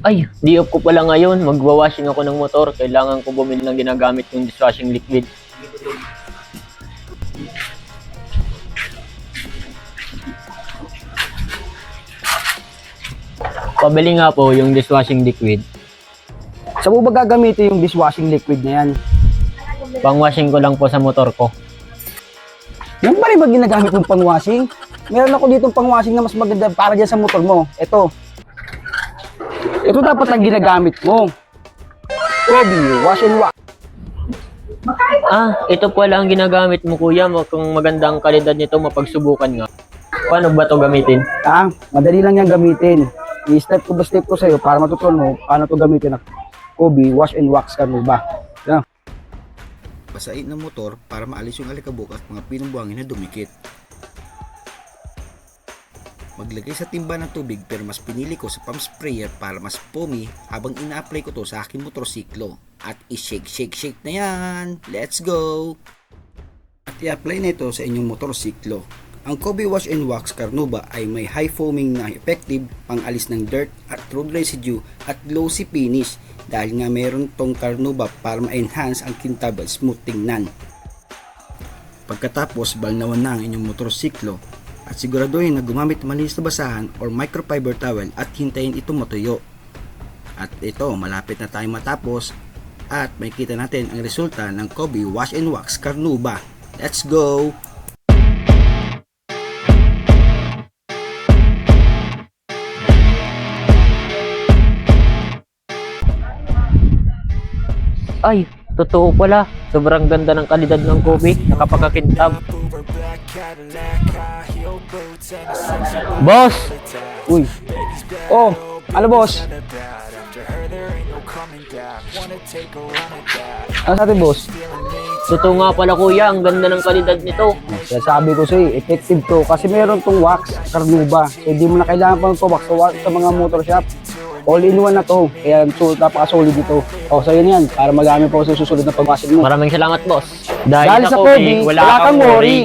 Ay, di off ko pala ngayon. Magwawashing ako ng motor. Kailangan ko bumili ng ginagamit kong dishwashing liquid. Pabili nga po yung dishwashing liquid. Saan mo ba gagamitin yung dishwashing liquid na yan? Pang-washing ko lang po sa motor ko. Yan ba rin ba ginagamit ng pang-washing? Meron ako dito pang-washing na mas maganda para dyan sa motor mo. Ito. Ito dapat ang ginagamit mo. Kobe, wash and wax. Ah, ito pala ang ginagamit mo kuya. Kung magandang kalidad nito, mapagsubukan nga. Paano ba to gamitin? Ah, madali lang yan gamitin. I-step ko ba step ko sa'yo para matutunan mo paano to gamitin Kobe, wash and wax ka mo ba? Yan. Basain ng motor para maalis yung alikabok at mga pinumbuhangin na dumikit. Maglagay sa timba ng tubig pero mas pinili ko sa pump sprayer para mas foamy habang ina-apply ko to sa aking motorsiklo. At i-shake shake shake na yan! Let's go! At i-apply na ito sa inyong motorsiklo. Ang Kobe Wash and Wax Carnauba ay may high foaming na effective pang-alis ng dirt at road residue at glossy finish dahil nga meron tong Carnauba para ma-enhance ang kintab at smooth tingnan. Pagkatapos balnawan na ang inyong motorsiklo at siguraduhin na gumamit ng malinis na basahan or microfiber towel at hintayin ito matuyo. At ito, malapit na tayong matapos at makikita natin ang resulta ng Kobe Wash and Wax Carnauba. Let's go! Ay, totoo pala. Sobrang ganda ng kalidad ng Kobe. Nakapakakintab. Boss! Uy. Oh, ano boss? Ano sa atin boss? Totoo nga pala kuya, ang ganda ng kalidad nito. Kaya sabi ko sa'yo, effective to. Kasi meron tong wax, karnuba. So, hindi mo na kailangan pa ito wax sa, wa- sa mga motor shop. All in one na to. Kaya so, napaka-solid ito. O, so yun yan. Para magamit po sa susunod na pagwasin mo. Maraming salamat boss. Dahil sa Kobe, wala kang worry.